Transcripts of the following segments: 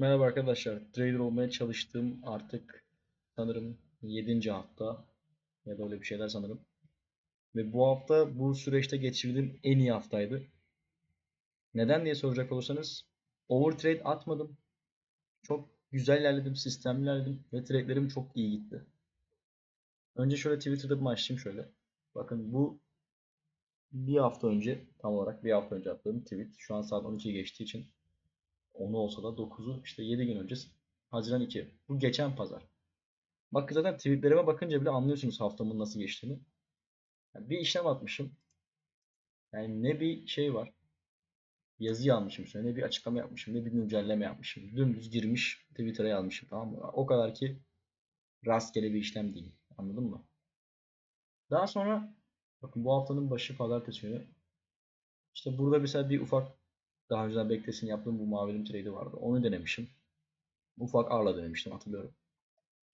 Merhaba arkadaşlar. Trader olmaya çalıştığım artık sanırım 7. hafta ya da öyle bir şeyler sanırım. Ve bu hafta bu süreçte geçirdiğim en iyi haftaydı. Neden diye soracak olursanız overtrade atmadım. Çok güzel ilerledim, sistemli ilerledim ve trade'lerim çok iyi gitti. Önce şöyle Twitter'da bir açayım şöyle. Bakın bu bir hafta önce tam olarak bir hafta önce attığım tweet. Şu an saat 12 geçtiği için 10'u olsa da 9'u işte 7 gün önce Haziran 2. Bu geçen pazar. Bakın zaten tweetlerime bakınca bile anlıyorsunuz haftamın nasıl geçtiğini. Yani bir işlem atmışım. Yani ne bir şey var. Yazı yazmışım üstüne. Ne bir açıklama yapmışım. Ne bir güncelleme yapmışım. Dümdüz girmiş Twitter'a yazmışım tamam mı? O kadar ki rastgele bir işlem değil. Anladın mı? Daha sonra bakın bu haftanın başı pazartesi günü. İşte burada mesela bir ufak daha önceden beklesini yaptığım bu mavilim trade'i vardı. Onu denemişim. Ufak Arla denemiştim hatırlıyorum.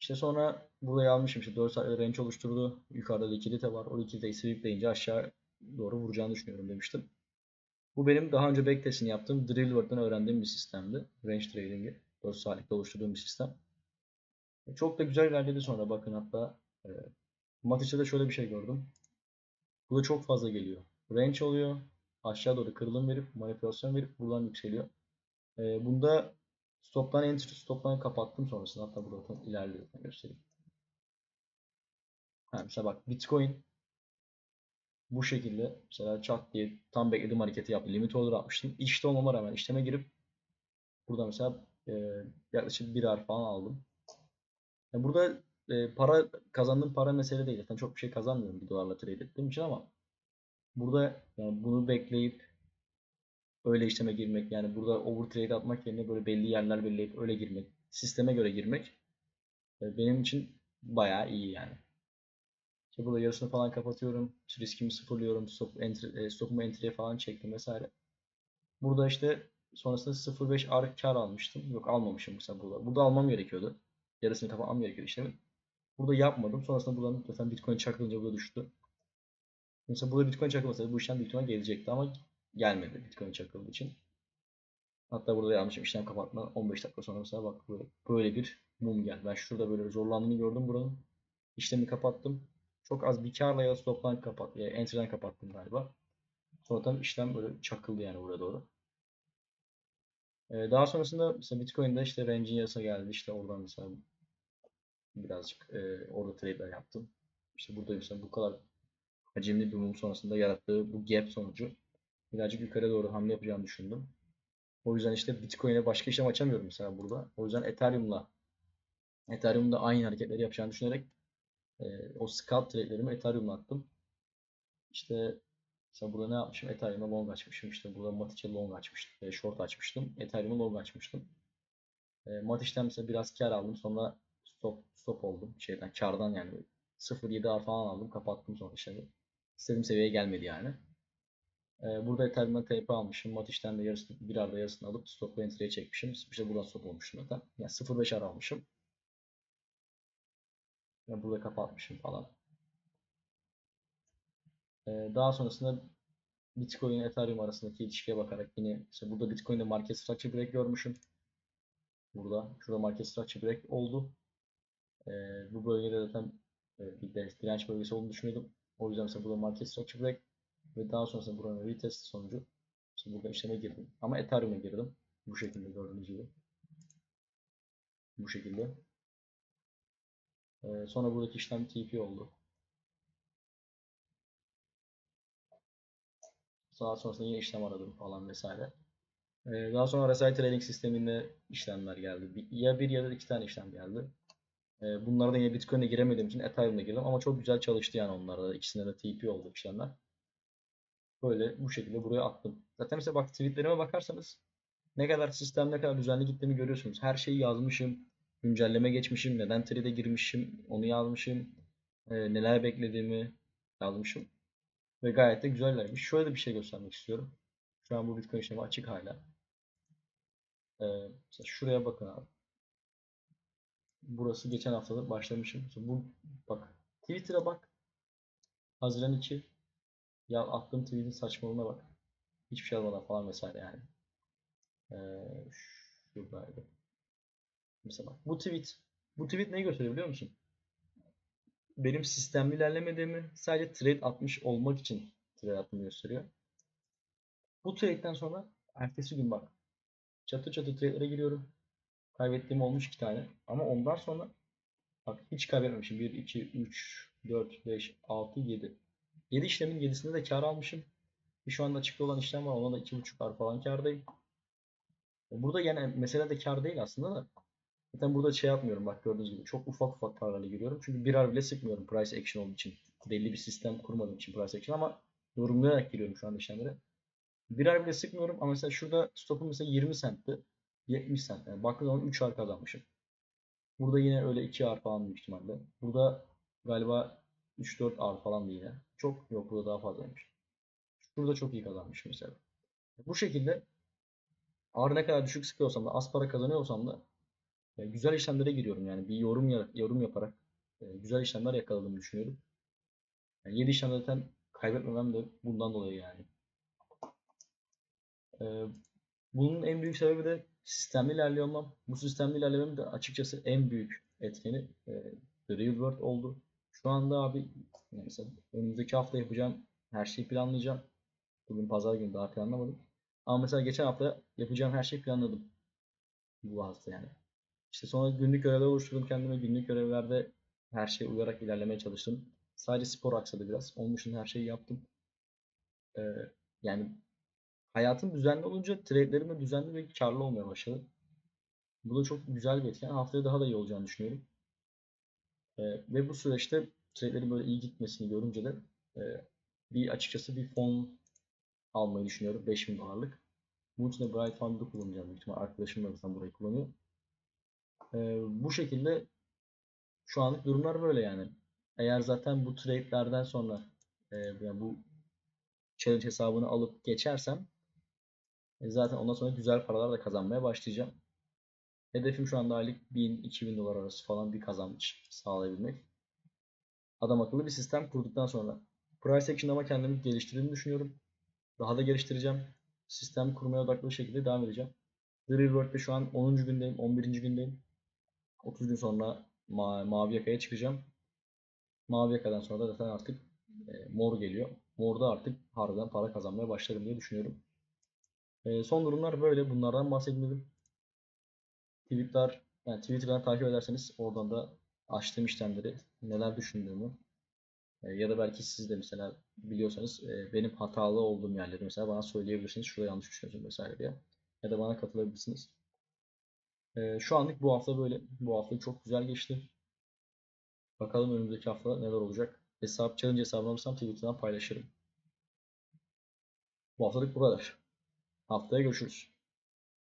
İşte sonra buraya almışım işte 4 saatte range oluşturdu. Yukarıda likidite var. O likiditeyi sweepleyince aşağı doğru vuracağını düşünüyorum demiştim. Bu benim daha önce backtest'ini yaptığım Drillwork'tan öğrendiğim bir sistemdi. Range trading'i. 4 saatlikte oluşturduğum bir sistem. Çok da güzel ilerledi sonra bakın hatta e, Matic'te de şöyle bir şey gördüm. Bu da çok fazla geliyor. Range oluyor. Aşağı doğru kırılım verip manipülasyon verip buradan yükseliyor. E, bunda stop'tan enter stop'tan kapattım sonrasında hatta burada ilerliyor. Göstereyim. Ha, mesela bak Bitcoin bu şekilde mesela çat diye tam beklediğim hareketi yaptı. Limit order atmıştım. İşte olmama rağmen işleme girip burada mesela e, yaklaşık bir ar falan aldım. Yani burada e, para kazandığım para mesele değil. Zaten çok bir şey kazanmıyorum bir dolarla trade ettiğim için ama burada yani bunu bekleyip öyle işleme girmek yani burada overtrade atmak yerine böyle belli yerler belirleyip öyle girmek, sisteme göre girmek e, benim için bayağı iyi yani. İşte burada yarısını falan kapatıyorum. Riskimi sıfırlıyorum. Stop, entry, e, stopumu entry'e falan çektim vesaire. Burada işte sonrasında 0.5 ar kar almıştım. Yok almamışım mesela burada. Burada almam gerekiyordu. Yarısını kapatmam gerekiyordu işlemin. Burada yapmadım. Sonrasında buradan zaten Bitcoin çakılınca burada düştü. Mesela burada Bitcoin çakılmasaydı bu işlem büyük gelecekti ama gelmedi Bitcoin çakıldığı için. Hatta burada yanlışım işlem kapatma 15 dakika sonra mesela bak böyle, bir mum geldi. Ben şurada böyle zorlandığını gördüm buranın. İşlemi kapattım. Çok az bir karla ya da stop'tan kapat, ya entry'den kapattım galiba. Sonradan işlem böyle çakıldı yani buraya doğru. Ee, daha sonrasında mesela Bitcoin'de işte range'in yasa geldi. İşte oradan mesela birazcık e, orada trade'ler yaptım. İşte burada mesela bu kadar hacimli bir mum sonrasında yarattığı bu gap sonucu birazcık yukarı doğru hamle yapacağını düşündüm. O yüzden işte Bitcoin'e başka işlem açamıyorum mesela burada. O yüzden Ethereum'la Ethereum'da aynı hareketleri yapacağını düşünerek e, o scalp trade'lerimi Ethereum'la attım. İşte mesela burada ne yapmışım? Ethereum'a long açmışım. İşte burada Matic'e long açmıştım. E, short açmıştım. Ethereum'a long açmıştım. E, Matic'ten mesela biraz kar aldım. Sonra stop stop oldum. Şeyden kardan yani 0.7 ar falan aldım. Kapattım sonra işte. İstediğim seviyeye gelmedi yani. E, burada Ethereum'dan TP almışım. Matic'ten de yarısını, bir arada yarısını alıp stop entry'e çekmişim. İşte buradan stop olmuşum zaten. Yani 0.5 ar almışım. Yani burada kapatmışım falan. Ee, daha sonrasında Bitcoin Ethereum arasındaki ilişkiye bakarak yine işte burada Bitcoin'de market structure break görmüşüm. Burada şurada market structure break oldu. Ee, bu bölgede zaten e, bir direnç bölgesi olduğunu düşünüyordum. O yüzden mesela burada market structure break ve daha sonrasında buranın retest sonucu işte burada işleme girdim. Ama Ethereum'a girdim. Bu şekilde gördüğünüz gibi. Bu şekilde. Ee, sonra buradaki işlem TP oldu. Daha sonrasında yine işlem aradım falan vesaire. Ee, daha sonra RSI Trading sisteminde işlemler geldi. Ya bir ya da iki tane işlem geldi. Ee, bunlarda yine Bitcoin'e giremediğim için Ethereum'da girdim ama çok güzel çalıştı yani onlarda. İkisinde de TP oldu işlemler. Böyle bu şekilde buraya attım. Zaten mesela bak tweetlerime bakarsanız ne kadar sistem ne kadar düzenli gittiğimi görüyorsunuz. Her şeyi yazmışım. Güncelleme geçmişim. Neden trade'e girmişim. Onu yazmışım. E, neler beklediğimi yazmışım. Ve gayet de güzel ilerlemiş. Şöyle bir şey göstermek istiyorum. Şu an bu Bitcoin işlemi açık hala. Ee, şuraya bakın abi. Burası geçen haftada başlamışım. Bu bak Twitter'a bak. Haziran 2. Ya attığım tweet'in saçmalığına bak. Hiçbir şey almadan falan vesaire yani. Ee, şuradaydı. Mesela bak, bu tweet. Bu tweet neyi gösteriyor biliyor musun? Benim sistemli ilerlemediğimi sadece trade atmış olmak için trade attığımı gösteriyor. Bu trade'den sonra ertesi gün bak. Çatı çatı trade'lere giriyorum. Kaybettiğim olmuş iki tane. Ama ondan sonra bak hiç kaybetmemişim. 1, 2, 3, 4, 5, 6, 7. 7 işlemin 7'sinde de kar almışım. Bir şu anda açıkta olan işlem var. Ona da 2.5'lar falan kardayım. Burada yani mesele de kar değil aslında da. Zaten burada şey yapmıyorum bak gördüğünüz gibi. Çok ufak ufak karlarla giriyorum. Çünkü birer bile sıkmıyorum price action olduğu için. Belli bir sistem kurmadığım için price action ama yorumlayarak giriyorum şu anda işlemlere. Birer bile sıkmıyorum ama mesela şurada stopum mesela 20 centti. 70 cent. Yani baktığım zaman 3 ar kazanmışım. Burada yine öyle 2 ar falan büyük ihtimalle. Burada galiba 3-4 ar falan yine. Çok yok burada daha fazlaymış. Burada çok iyi kazanmış mesela. Bu şekilde ar ne kadar düşük sıkıyorsam da az para kazanıyorsam da güzel işlemlere giriyorum yani bir yorum yorum yaparak e, güzel işlemler yakaladığımı düşünüyorum. Yani 7 işlem zaten kaybetmemem de bundan dolayı yani. E, bunun en büyük sebebi de sistemli ilerliyor olmam. Bu sistemli ilerlemem de açıkçası en büyük etkeni e, The Real World oldu. Şu anda abi mesela önümüzdeki hafta yapacağım her şeyi planlayacağım. Bugün pazar günü daha planlamadım. Ama mesela geçen hafta yapacağım her şeyi planladım. Bu hafta yani. İşte sonra günlük görevler oluşturdum kendime. Günlük görevlerde her şeye uyarak ilerlemeye çalıştım. Sadece spor aksadı biraz. Onun dışında her şeyi yaptım. Ee, yani hayatım düzenli olunca trade'lerim de düzenli ve karlı olmaya başladı. Bu da çok güzel bir etken. Haftaya daha da iyi olacağını düşünüyorum. Ee, ve bu süreçte trade'lerin böyle iyi gitmesini görünce de e, bir açıkçası bir fon almayı düşünüyorum. 5000 dolarlık. Bunun için de Bright Fund'ı kullanacağım. Büyük ihtimal arkadaşım da zaten burayı kullanıyor. Ee, bu şekilde şu anlık durumlar böyle yani. Eğer zaten bu trade'lerden sonra e, yani bu challenge hesabını alıp geçersem e, zaten ondan sonra güzel paralar da kazanmaya başlayacağım. Hedefim şu anda aylık 1000-2000 dolar arası falan bir kazanç sağlayabilmek. Adam akıllı bir sistem kurduktan sonra. Price Action ama kendimi geliştirdiğimi düşünüyorum. Daha da geliştireceğim. Sistem kurmaya odaklı şekilde devam edeceğim. The Real World'de şu an 10. gündeyim, 11. gündeyim. 30 gün sonra ma mavi yakaya çıkacağım. Mavi yakadan sonra da zaten artık e, mor geliyor. Morda artık harbiden para kazanmaya başlarım diye düşünüyorum. E, son durumlar böyle. Bunlardan bahsedelim. Tweetler, yani Twitter'dan takip ederseniz oradan da açtığım işlemleri neler düşündüğümü e, ya da belki siz de mesela biliyorsanız e, benim hatalı olduğum yerleri mesela bana söyleyebilirsiniz. Şurada yanlış düşünüyorsun vesaire diye. Ya da bana katılabilirsiniz. E, şu anlık bu hafta böyle. Bu hafta çok güzel geçti. Bakalım önümüzdeki hafta neler olacak. Hesap challenge hesabını alırsam Twitter'dan paylaşırım. Bu haftalık bu kadar. Haftaya görüşürüz.